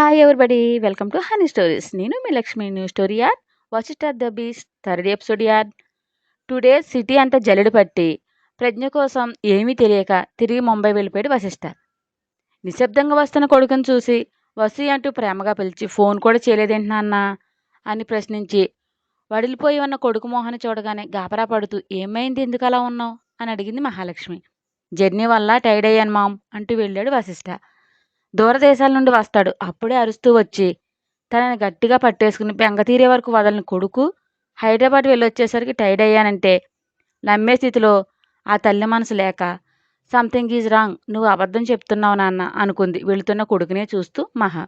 Hi everybody welcome to honey stories నేను మీ Lakshmi new story యార్ watch it the bees third episode యార్ today city అంతా జల్లెడు పట్టి ప్రజ్ఞ కోసం ఏమీ తెలియక తిరిగి ముంబై వెళ్ళిపోయాడు వశిష్ట. నిశ్శబ్దంగా వస్తున్న కొడుకుని చూసి వసి అంటూ ప్రేమగా పిలిచి ఫోన్ కూడా చేయలేదేంటి నాన్న? అని ప్రశ్నించి వడిలిపోయి ఉన్న కొడుకు మోహన్ చూడగానే గాబరా పడుతూ ఏమైంది? ఎందుకు అలా ఉన్నావు? అని అడిగింది మహాలక్ష్మి. జర్నీ వల్ల టైర్డ్ అయ్యాను మామ్ అంటూ వెళ్ళాడు వశిష్ఠ దూరదేశాల నుండి వస్తాడు. అప్పుడే అరుస్తూ వచ్చి తనని గట్టిగా పట్టేసుకుని బెంగ తీరే వరకు వదలని కొడుకు హైదరాబాద్ వెళ్ళొచ్చేసరికి టైర్డ్ అయ్యానంటే నమ్మే స్థితిలో ఆ తల్లి మనసు లేక సంథింగ్ ఈజ్ రాంగ్ నువ్వు అబద్ధం చెప్తున్నావు నాన్న అనుకుంది. వెళుతున్న కొడుకునే చూస్తూ మహా.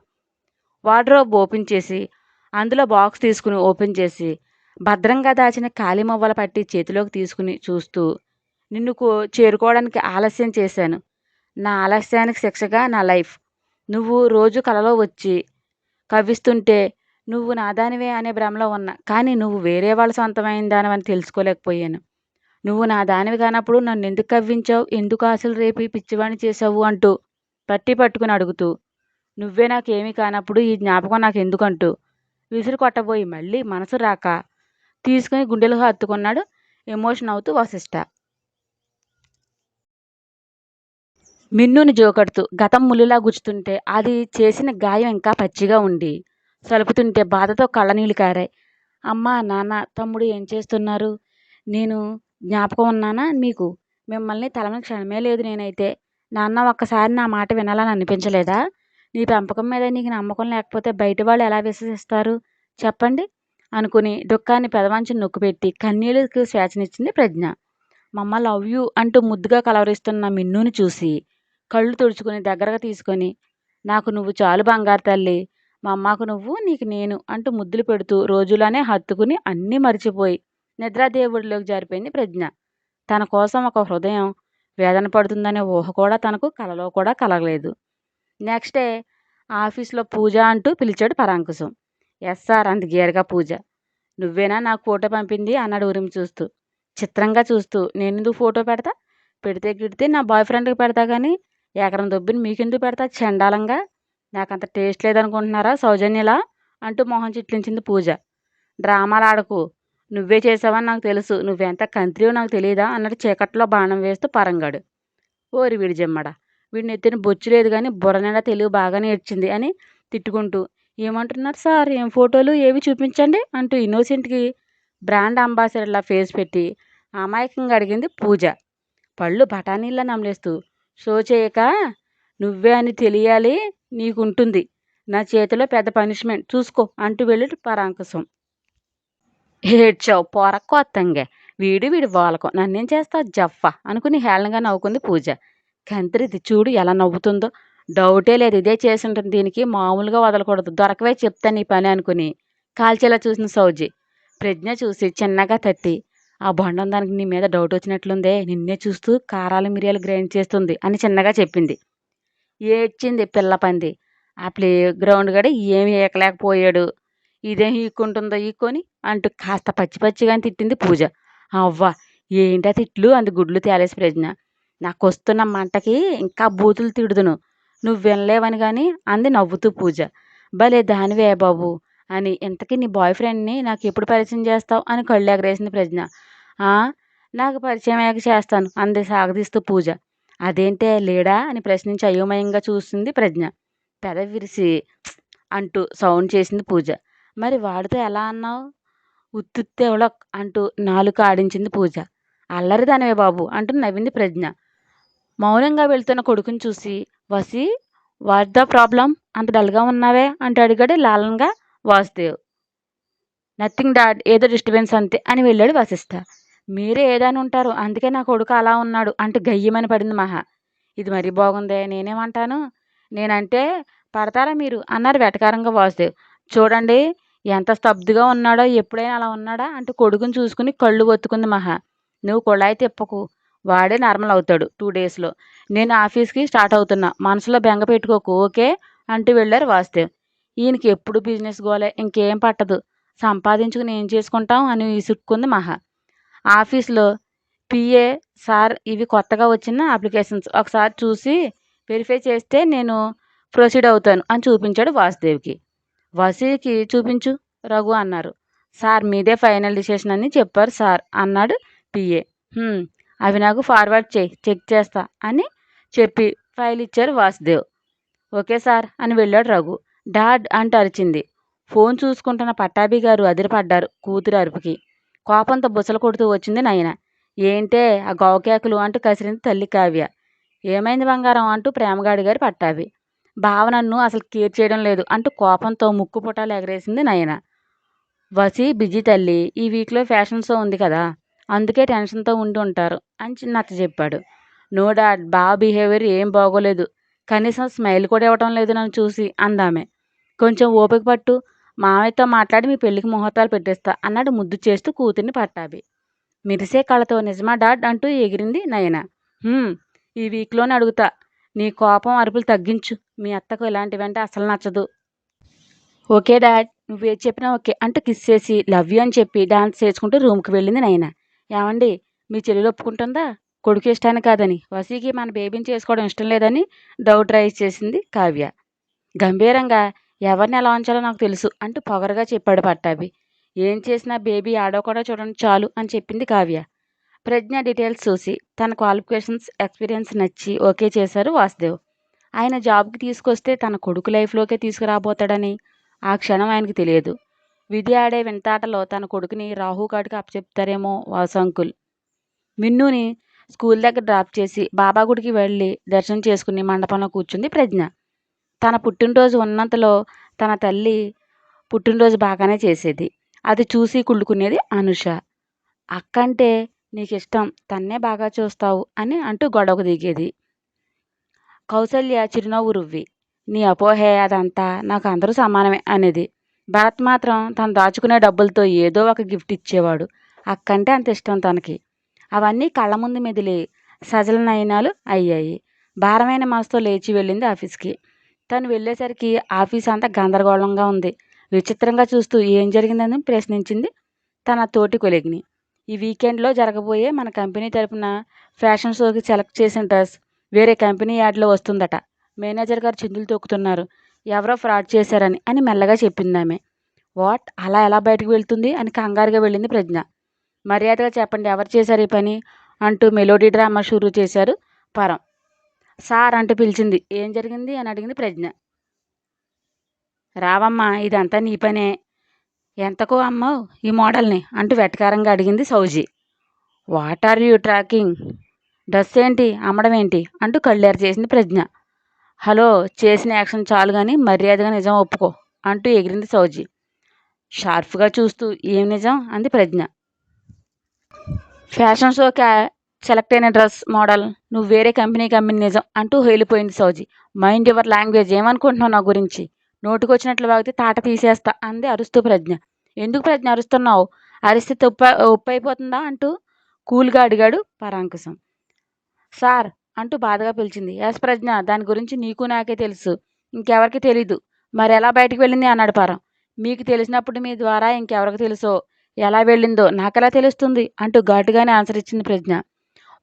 వార్డ్రోబ్ ఓపెన్ చేసి అందులో బాక్స్ తీసుకుని ఓపెన్ చేసి భద్రంగా దాచిన ఖాళీ మొవ్వల పట్టి చేతిలోకి తీసుకుని చూస్తూ నిన్ను కో- చేరుకోవడానికి ఆలస్యం చేశాను. నా ఆలస్యానికి శిక్షగా నా లైఫ్. నువ్వు రోజు కలలో వచ్చి కవ్విస్తుంటే నువ్వు నాదానివే అనే భ్రమలో ఉన్నా. కానీ నువ్వు వేరే వాళ్ళ సొంతమైన దానివని తెలుసుకోలేకపోయాను. నువ్వు నా దానివి కానప్పుడు నన్ను ఎందుకు కవ్వించావు? ఎందుకు ఆశలు రేపి పిచ్చివాణి చేసావు అంటూ పట్టి పట్టుకుని అడుగుతూ నువ్వే నాకేమీ కానప్పుడు ఈ జ్ఞాపకం నాకు ఎందుకంటూ విసురు కొట్టబోయి మళ్ళీ మనసు రాక తీసుకుని గుండెలకు హత్తుకున్నాడు ఎమోషన్ అవుతూ వశిష్ట. మిన్నుని జోకడుతూ గతం ములిలా గుచ్చుతుంటే అది చేసిన గాయం ఇంకా పచ్చిగా ఉండి సలుపుతుంటే బాధతో కళ్ళనీళ్ళు కారాయి. అమ్మా నాన్న తమ్ముడు ఏం చేస్తున్నారు? నేను జ్ఞాపకం ఉన్నానా మీకు మిమ్మల్ని తలన క్షణమే లేదు నేనైతే. నాన్న ఒక్కసారి నా మాట వినాలని అనిపించలేదా? నీ పెంపకం మీద నీకు నమ్మకం లేకపోతే బయట వాళ్ళు ఎలా విశ్వసిస్తారు? చెప్పండి అనుకుని దుఃఖాన్ని పెదవంచి నొక్కుపెట్టి కన్నీళ్ళకు స్వేచ్ఛనిచ్చింది ప్రజ్ఞ. మమ్మ లవ్ యూ అంటూ ముద్దుగా కలవరిస్తున్న మిన్నుని చూసి కళ్ళు తుడుచుకుని దగ్గరగా తీసుకొని నాకు నువ్వు చాలు బంగారు తల్లి మా అమ్మకు నువ్వు నీకు నేను అంటూ ముద్దులు పెడుతూ రోజులానే హత్తుకుని అన్నీ మర్చిపోయి నిద్రాదేవుడిలోకి జారిపోయింది ప్రజ్ఞ. తన కోసం ఒక హృదయం వేదన పడుతుందనే ఊహ కూడా తనకు కలలో కూడా కలగలేదు. నెక్స్ట్ డే ఆఫీస్లో పూజ అంటూ పిలిచాడు పరాంకుశం. ఎస్ సార్ అంత గేరుగా పూజ. నువ్వేనా నాకు ఫోటో పంపింది? అన్నాడు ఉరిమి చూస్తూ. చిత్రంగా చూస్తూ. నేను ఎందుకు ఫోటో పెడతా? పెడితే గిడితే నా బాయ్ ఫ్రెండ్కి పెడతా కానీ ఎకరం దొబ్బిని మీకెందుకు పెడతా? చండాలంగా? నాకంత టేస్ట్ లేదనుకుంటున్నారా సౌజన్యలా? అంటూ మొహం చిట్లించింది పూజ. డ్రామాలు ఆడకు. నువ్వే చేసావని నాకు తెలుసు. నువ్వెంత కంత్రియో నాకు తెలియదా? అన్నట్టు చీకట్లో బాణం వేస్తూ పరంగాడు. ఓరి వీడి జమ్మడ. వీడిని ఎత్తిన బొచ్చు లేదు కానీ బుర్ర నిండా తెలివి బాగానే నేర్చింది అని తిట్టుకుంటూ. ఏమంటున్నారు సార్? ఏం ఫోటోలు? ఏవి చూపించండి? అంటూ ఇన్నోసెంట్కి బ్రాండ్ అంబాసిడర్లా ఫేస్ పెట్టి అమాయకంగా అడిగింది పూజ. పళ్ళు బఠానీల్లా నమలేస్తూ. షో చేయక నువ్వే అని తెలియాలి నీకుంటుంది. నా చేతిలో పెద్ద పనిష్మెంట్. చూసుకో అంటూ వెళ్ళి పరాంకుశం. ఏడ్చావు పొర కొత్తంగే వీడు వీడి వాలకం. నన్నేం చేస్తావు జఫ్ఫ అనుకుని హేళనగా నవ్వుకుంది పూజ. కంత్రిది చూడు ఎలా నవ్వుతుందో. డౌటే లేదు ఇదే చేసి ఉంటుంది దీనికి మామూలుగా వదలకూడదు. దొరకవే చెప్తాను నీ పని అనుకుని. కాల్చేలా చూసిన సౌజీ. ప్రజ్ఞ చూసి చిన్నగా తట్టి ఆ బొండం దానికి నీ మీద డౌట్ వచ్చినట్లుందే నిన్నే చూస్తూ కారాలు మిరియాలు గ్రైండ్ చేస్తుంది అని చిన్నగా చెప్పింది. ఏడ్చింది పిల్ల పంది. ఆ ప్లే గ్రౌండ్ గడ ఏమి ఏకలేకపోయాడు. ఇదేం ఈక్కుంటుందో ఈక్కొని అంటూ కాస్త పచ్చి పచ్చిగా తిట్టింది పూజ. అవ్వ ఏంటా తిట్లు? అంది గుడ్లు తేలేసి ప్రజ్ఞ. నాకు వస్తున్న మంటకి ఇంకా బూతులు తిడుదును. నువ్వు వినలేవని కానీ అంది నవ్వుతూ పూజ. భలే దానివే బాబు అని ఇంతకీ నీ బాయ్ ఫ్రెండ్ని నాకు ఎప్పుడు పరిచయం చేస్తావు? అని కళ్ళు ఎగరేసింది ప్రజ్ఞ. నాకు పరిచయం అయ్యాక చేస్తాను. అంది సాగదీస్తూ పూజ. అదేంటే లేడా అని ప్రశ్నించి అయోమయంగా చూసింది ప్రజ్ఞ. పెద విరిసి అంటూ సౌండ్ చేసింది పూజ. మరి వాడితో ఎలా అన్నావు? ఉత్తుత్తే ఉలక్ అంటూ నాలుక ఆడించింది పూజ. అల్లరిదానివే బాబు అంటూ నవ్వింది ప్రజ్ఞ. మౌనంగా వెళ్తున్న కొడుకుని చూసి వసి వాట్ ద ప్రాబ్లం? అంత డల్గా ఉన్నావే? అంటూ అడిగాడు లాలన్గా వాసుదేవ్. నథింగ్ డాడ్ ఏదో డిస్టర్బెన్స్ అంతే అని వెళ్ళాడు వసిస్తా మీరే ఏదని ఉంటారు. అందుకే నా కొడుకు అలా ఉన్నాడు అంటూ గయ్యమని పడింది మహా. ఇది మరీ బాగుందే నేనేమంటాను? నేనంటే పడతారా మీరు? అన్నారు వెటకారంగా వాసుదేవ్. చూడండి ఎంత స్తబ్దుగా ఉన్నాడో ఎప్పుడైనా అలా ఉన్నాడా? అంటూ కొడుకుని చూసుకుని కళ్ళు ఒత్తుకుంది మహా. నువ్వు కుళాయి తిప్పకు వాడే నార్మల్ అవుతాడు టూ డేస్లో. నేను ఆఫీస్కి స్టార్ట్ అవుతున్నా. మనసులో బెంగ పెట్టుకోకు ఓకే? అంటూ వెళ్ళారు వాసుదేవ్. ఈయనకి ఎప్పుడు బిజినెస్ గోలే ఇంకేం పట్టదు. సంపాదించుకుని ఏం చేసుకుంటాం? అని విసుక్కుంది మహా. ఆఫీస్లో పిఏ సార్ ఇవి కొత్తగా వచ్చిన అప్లికేషన్స్. ఒకసారి చూసి వెరిఫై చేస్తే నేను ప్రొసీడ్ అవుతాను అని చూపించాడు వాసుదేవ్కి. వసీకి చూపించు రఘు అన్నారు. సార్ మీదే ఫైనల్ డిసిషన్ అని చెప్పారు సార్ అన్నాడు పిఏ. అవి నాకు ఫార్వర్డ్ చేయి చెక్ చేస్తా అని చెప్పి ఫైల్ ఇచ్చారు వాసుదేవ్. ఓకే సార్ అని వెళ్ళాడు రఘు. డాడ్ అంటూ అరిచింది ఫోన్ చూసుకుంటున్న పట్టాభి గారు అదిరిపడ్డారు కూతురు అరుపుకి. కోపంతో బుసలు కొడుతూ వచ్చింది నయన. ఏంటే ఆ గోకేకలు అంటూ కసిరింది తల్లి కావ్య. ఏమైంది బంగారం అంటూ ప్రేమగాడి గారి పట్టావి బావ నన్ను అసలు కేర్ చేయడం లేదు అంటూ కోపంతో ముక్కు పుటాలు ఎగరేసింది నయన. వసి బిజీ తల్లి ఈ వీక్లో ఫ్యాషన్ షో ఉంది కదా అందుకే టెన్షన్తో ఉండి ఉంటారు అని చిన్న అత్త చెప్పాడు. నో డాడ్ బావ బిహేవియర్ ఏం బాగోలేదు. కనీసం స్మైల్ కూడా ఇవ్వటం లేదు నన్ను చూసి అందామే. కొంచెం ఓపిక పట్టు మామయ్యతో మాట్లాడి మీ పెళ్ళికి ముహూర్తాలు పెట్టేస్తా అన్నాడు ముద్దు చేస్తూ కూతుర్ని పట్టాబి మిరిసే కళ్ళతో నిజమా డాడ్ అంటూ ఎగిరింది నయన. ఈ వీక్లోనే అడుగుతా. నీ కోపం అరుపులు తగ్గించు. మీ అత్తకు ఇలాంటివంటే అసలు నచ్చదు. ఓకే డాడ్ నువ్వు ఏది చెప్పినా ఓకే అంటూ కిస్ చేసి లవ్ యూ అని చెప్పి డాన్స్ చేసుకుంటూ రూమ్కి వెళ్ళింది నయన. ఏమండి మీ చెల్లెలు ఒప్పుకుంటుందా? కొడుకు ఇష్టాన్ని కాదని. వసీకి మన బేబీని చేసుకోవడం ఇష్టం లేదని డౌట్ రైజ్ చేసింది కావ్య. గంభీరంగా ఎవరిని ఎలా ఉంచాలో నాకు తెలుసు అంటూ పొగరుగా చెప్పాడు పట్టాభి. ఏం చేసినా బేబీ ఆడో కూడా చూడండి చాలు అని చెప్పింది కావ్య. ప్రజ్ఞ డీటెయిల్స్ చూసి తన క్వాలిఫికేషన్స్ ఎక్స్పీరియన్స్ నచ్చి ఓకే చేశారు వాసుదేవ్. ఆయన జాబ్కి తీసుకొస్తే తన కొడుకు లైఫ్లోకే తీసుకురాబోతాడని ఆ క్షణం ఆయనకు తెలియదు. విధి ఆడే వింతాటలో తన కొడుకుని రాహుకాడికి అప్పచెప్తారేమో వాసంకుల్ మిన్నుని స్కూల్ దగ్గర డ్రాప్ చేసి బాబా గుడికి వెళ్ళి దర్శనం చేసుకుని మండపంలో కూర్చుంది ప్రజ్ఞ. తన పుట్టినరోజు ఉన్నంతలో తన తల్లి పుట్టినరోజు బాగానే చేసేది. అది చూసి కుళ్ళుకునేది అనుష. అక్కంటే నీకు ఇష్టం తన్నే బాగా చూస్తావు అని అంటూ గొడవకు దిగేది. కౌసల్య చిరునవ్వు రువ్వి నీ అపోహే అదంతా నాకు అందరూ సమానమే అనేది. భరత్ మాత్రం తను దాచుకునే డబ్బులతో ఏదో ఒక గిఫ్ట్ ఇచ్చేవాడు. అక్కంటే అంత ఇష్టం తనకి. అవన్నీ కళ్ళ ముందు మెదిలి సజల నయనాలు అయ్యాయి. భారమైన మనసుతో లేచి వెళ్ళింది ఆఫీస్కి. తను వెళ్ళేసరికి ఆఫీస్ అంతా గందరగోళంగా ఉంది. విచిత్రంగా చూస్తూ ఏం జరిగిందని ప్రశ్నించింది తన తోటి కొలిగిని. ఈ వీకెండ్లో జరగబోయే మన కంపెనీ తరపున ఫ్యాషన్ షోకి సెలెక్ట్ చేసిన డ్రెస్ వేరే కంపెనీ యాడ్లో వస్తుందట. మేనేజర్ గారు చిందులు తొక్కుతున్నారు. ఎవరో ఫ్రాడ్ చేశారని అని మెల్లగా చెప్పింది ఆమె. వాట్? అలా ఎలా బయటకు వెళ్తుంది? అని కంగారుగా వెళ్ళింది ప్రజ్ఞ. మర్యాదగా చెప్పండి ఎవరు చేశారు ఈ పని? అంటూ మెలోడీ డ్రామా షురూ చేశారు పరం. సార్ అంటూ పిలిచింది. ఏం జరిగింది? అని అడిగింది ప్రజ్ఞ. రావమ్మా ఇదంతా నీ పనే. ఎంతకు అమ్మావు ఈ మోడల్ని అంటూ వెటకారంగా అడిగింది Sauji. What are you tracking? Dress ఏంటి? అమ్మడం ఏంటి? అంటూ కళ్ళేరు చేసింది ప్రజ్ఞ. హలో చేసిన యాక్షన్ చాలు కానీ మర్యాదగా నిజం ఒప్పుకో అంటూ ఎగిరింది సౌజీ. షార్ప్గా చూస్తూ ఏం నిజం? అంది ప్రజ్ఞ. ఫ్యాషన్ షోకి సెలెక్ట్ అయిన డ్రెస్ మోడల్ నువ్వు వేరే కంపెనీకి అమ్మిన నిజం అంటూ హేలిపోయింది సౌజీ. మైండ్ యువర్ లాంగ్వేజ్ ఏమనుకుంటున్నావు నా గురించి? నోటుకొచ్చినట్లు వాగితే తాట తీసేస్తా అంది అరుస్తూ ప్రజ్ఞ. ఎందుకు ప్రజ్ఞ అరుస్తున్నావు? అరిస్తే ఉప్ప ఉప్పైపోతుందా అంటూ కూల్గా అడిగాడు పరాంకుశం. సార్ అంటూ బాధగా పిలిచింది. ఎస్ ప్రజ్ఞ దాని గురించి నీకు నాకే తెలుసు. ఇంకెవరికి తెలీదు. మరి ఎలా బయటకు వెళ్ళింది అన్నాడు పరం. మీకు తెలిసినప్పుడు మీ ద్వారా ఇంకెవరికి తెలుసో ఎలా వెళ్ళిందో నాకెలా తెలుస్తుంది అంటూ ఘాటుగానే ఆన్సర్ ఇచ్చింది ప్రజ్ఞ.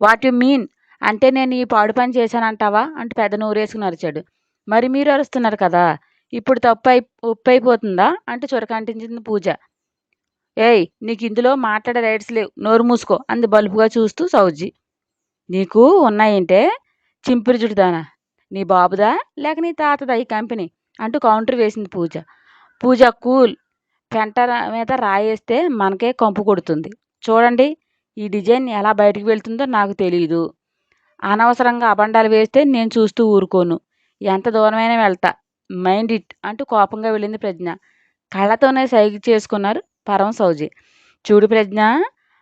What you mean? అంటే నేను ఈ పాడు పని చేశానంటావా? అంటూ పెద్ద నూరేసుకుని అరిచాడు. మరి మీరు అరుస్తున్నారు కదా ఇప్పుడు తప్పు అయి ఉప్పు అయిపోతుందా? అంటూ చురకంటించింది పూజ. ఏయ్ నీకు ఇందులో మాట్లాడే రైట్స్ లేవు. నోరు మూసుకో అంది బలుపుగా చూస్తూ సౌజీ. నీకు ఉన్నాయంటే చింపిరి జుడుదానా నీ బాబుదా? లేక నీ తాతదా ఈ కంపెనీ? అంటూ కౌంటర్ వేసింది పూజ. పూజ కూల్. పెంట మీద రాయేస్తే మనకే కంపు కొడుతుంది. చూడండి ఈ డిజైన్ ఎలా బయటకు వెళ్తుందో నాకు తెలియదు అనవసరంగా అబండాలు వేస్తే నేను చూస్తూ ఊరుకోను. ఎంత దూరమైనా వెళ్తా. మైండ్ ఇట్ అంటూ కోపంగా వెళ్ళింది ప్రజ్ఞ. కళ్ళతోనే సైగ చేసుకున్నారు పరం సౌజీ. చూడు ప్రజ్ఞ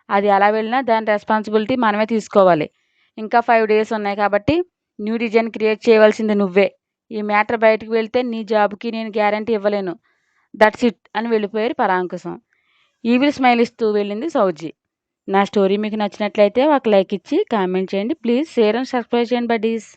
అది ఎలా వెళ్ళినా దాని రెస్పాన్సిబిలిటీ మనమే తీసుకోవాలి. ఇంకా ఫైవ్ డేస్ ఉన్నాయి కాబట్టి న్యూ డిజైన్ క్రియేట్ చేయవలసింది నువ్వే. ఈ మ్యాటర్ బయటకు వెళ్తే నీ జాబ్కి నేను గ్యారంటీ ఇవ్వలేను. దట్స్ ఇట్ అని వెళ్ళిపోయారు పరాంకుశం. ఈవిల్ స్మైల్ ఇస్తూ వెళ్ళింది సౌజీ. నా స్టోరీ మీకు నచ్చినట్లయితే ఒక లైక్ ఇచ్చి కామెంట్ చేయండి. ప్లీజ్ షేర్ అండ్ సబ్స్క్రైబ్ చేయండి బడ్డీస్.